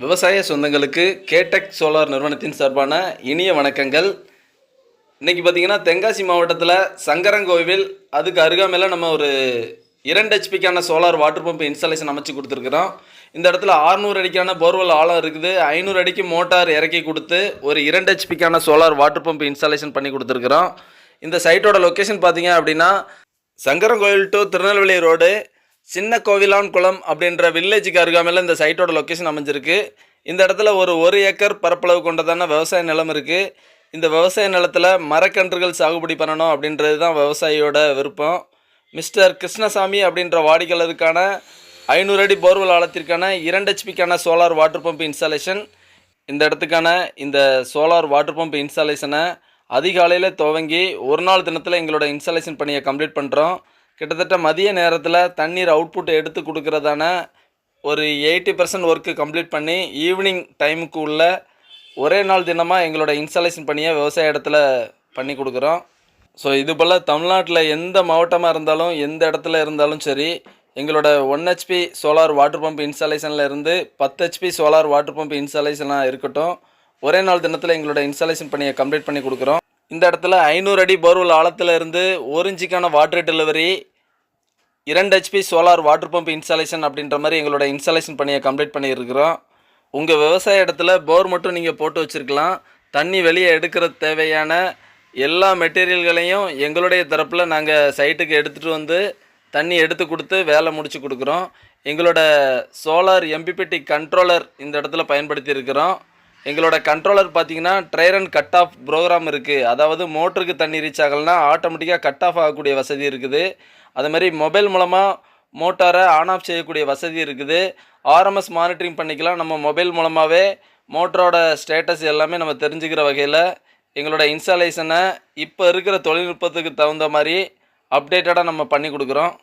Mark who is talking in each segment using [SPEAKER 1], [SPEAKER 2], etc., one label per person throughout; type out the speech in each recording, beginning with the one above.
[SPEAKER 1] விவசாய சொந்தங்களுக்கு கேடெக் சோலார் நிறுவனத்தின் சார்பான இனிய வணக்கங்கள். இன்றைக்கி பார்த்தீங்கன்னா தென்காசி மாவட்டத்தில் சங்கரங்கோவில் அதுக்கு அருகாமையில் நம்ம ஒரு இரண்டு ஹெச்பிக்கான சோலார் வாட்டர் பம்ப் இன்ஸ்டாலேஷன் அமைச்சு கொடுத்துருக்குறோம். இந்த இடத்துல 600 அடிக்கான போர்வெல் ஆழம் இருக்குது. ஐநூறு அடிக்கு மோட்டார் இறக்கி கொடுத்து ஒரு இரண்டு ஹெச்பிக்கான சோலார் வாட்டர் பம்ப் இன்ஸ்டாலேஷன் பண்ணி கொடுத்துருக்குறோம். இந்த சைட்டோட லொக்கேஷன் பார்த்தீங்க அப்படின்னா சங்கரங்கோவில் டு திருநெல்வேலி ரோடு சின்ன கோவிலான் குளம் அப்படின்ற வில்லேஜுக்கு அருகாமையில் இந்த சைட்டோட லொக்கேஷன் அமைஞ்சிருக்கு. இந்த இடத்துல ஒரு ஒரு ஏக்கர் பரப்பளவு கொண்டதான விவசாய நிலம் இருக்குது இந்த விவசாய நிலத்தில் மரக்கன்றுகள் சாகுபடி பண்ணணும் அப்படின்றது தான் விவசாயியோட விருப்பம். மிஸ்டர் கிருஷ்ணசாமி அப்படின்ற வாடிக்கையாளருக்கான ஐநூறு அடி போர்வெல் ஆழத்திற்கான இரண்டு ஹெச்பிக்கான சோலார் வாட்டர் பம்ப் இன்ஸ்டாலேஷன் இந்த இடத்துக்கான இந்த சோலார் வாட்டர் பம்ப் இன்ஸ்டாலேஷனை அதிகாலையில் துவங்கி ஒரு நாள் தினத்தில் எங்களோட இன்ஸ்டாலேஷன் பணியை கம்ப்ளீட் பண்ணுறோம் கிட்டத்தட்ட மதிய நேரத்தில் தண்ணீர் அவுட்புட் எடுத்து கொடுக்கறதான ஒரு எயிட்டி பர்சன்ட் ஒர்க்கு கம்ப்ளீட் பண்ணி ஈவினிங் டைமுக்கு உள்ள ஒரே நாள் தினமாக எங்களோட இன்ஸ்டாலேஷன் பணியை விவசாய இடத்துல பண்ணி கொடுக்குறோம். ஸோ இது போல் தமிழ்நாட்டில் எந்த மாவட்டமாக இருந்தாலும் எந்த இடத்துல இருந்தாலும் சரி எங்களோட one HP solar water pump இன்ஸ்டாலேஷனில் இருந்து பத்து ஹெச்பி சோலார் வாட்டர் பம்ப் இன்ஸ்டாலேஷனாக இருக்கட்டும் ஒரே நாள் தினத்தில் எங்களோட இன்ஸ்டாலேஷன் பணியை கம்ப்ளீட் பண்ணி கொடுக்குறோம். இந்த இடத்துல ஐநூறு அடி போர்வெல் ஆழத்தில் இருந்து ஒரு இன்ச்சுக்கான வாட்டர் டெலிவரி இரண்டு HP solar water pump installation அப்படின்ற மாதிரி எங்களோட இன்ஸ்டாலேஷன் பணியை கம்ப்ளீட் பண்ணியிருக்கிறோம். உங்கள் விவசாய இடத்துல போர் மட்டும் நீங்கள் போட்டு வச்சுருக்கலாம். தண்ணி வெளியே எடுக்கிற தேவையான எல்லா மெட்டீரியல்களையும் எங்களுடைய தரப்பில் நாங்கள் சைட்டுக்கு எடுத்துகிட்டு வந்து தண்ணி எடுத்து கொடுத்து வேலை முடித்து கொடுக்குறோம். எங்களோட சோலார் எம்பிபிடி கண்ட்ரோலர் இந்த இடத்துல பயன்படுத்தி இருக்கிறோம் எங்களோட கண்ட்ரோலர் பார்த்தீங்கன்னா dryer and cut off program இருக்குது அதாவது மோட்டருக்கு தண்ணி ரீச் ஆகலைன்னா ஆட்டோமேட்டிக்காக கட் ஆஃப் ஆகக்கூடிய வசதி இருக்குது. அது மாதிரி மொபைல் மூலமாக மோட்டாரை ஆன் ஆஃப் செய்யக்கூடிய வசதி இருக்குது. ஆர்எம்எஸ் மானிட்டரிங் பண்ணிக்கலாம். நம்ம மொபைல் மூலமாகவே மோட்டரோட ஸ்டேட்டஸ் எல்லாமே நம்ம தெரிஞ்சுக்கிற வகையில் எங்களோட இன்ஸ்டாலேஷனை இப்போ இருக்கிற தொழில்நுட்பத்துக்கு தகுந்த மாதிரி அப்டேட்டடாக நம்ம பண்ணி கொடுக்குறோம்.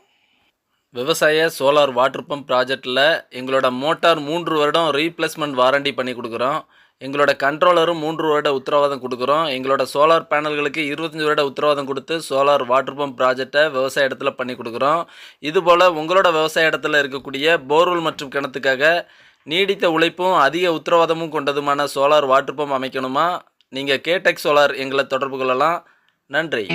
[SPEAKER 1] விவசாய சோலார் வாட்டர் பம்ப் ப்ராஜெக்டில் எங்களோட மோட்டார் மூன்று வருடம் ரீப்ளேஸ்மெண்ட் வாரண்டி பண்ணி கொடுக்குறோம். எங்களோட கண்ட்ரோலரும் மூன்று வருட உத்தரவாதம் கொடுக்குறோம். எங்களோட சோலார் பேனல்களுக்கு இருபத்தஞ்சி வருட உத்தரவாதம் கொடுத்து சோலார் வாட்டர் பம்ப் ப்ராஜெக்டை விவசாய இடத்துல பண்ணி கொடுக்குறோம். இதுபோல் உங்களோட விவசாய இடத்துல இருக்கக்கூடிய போர்வெல் மற்றும் கிணத்துக்காக நீடித்த உழைப்பும் அதிக உத்தரவாதமும் கொண்டதுமான சோலார் வாட்டர் பம்ப் அமைக்கணுமா? நீங்கள் கேடெக் சோலார் எங்களை தொடர்பு கொள்ளலாம். நன்றி.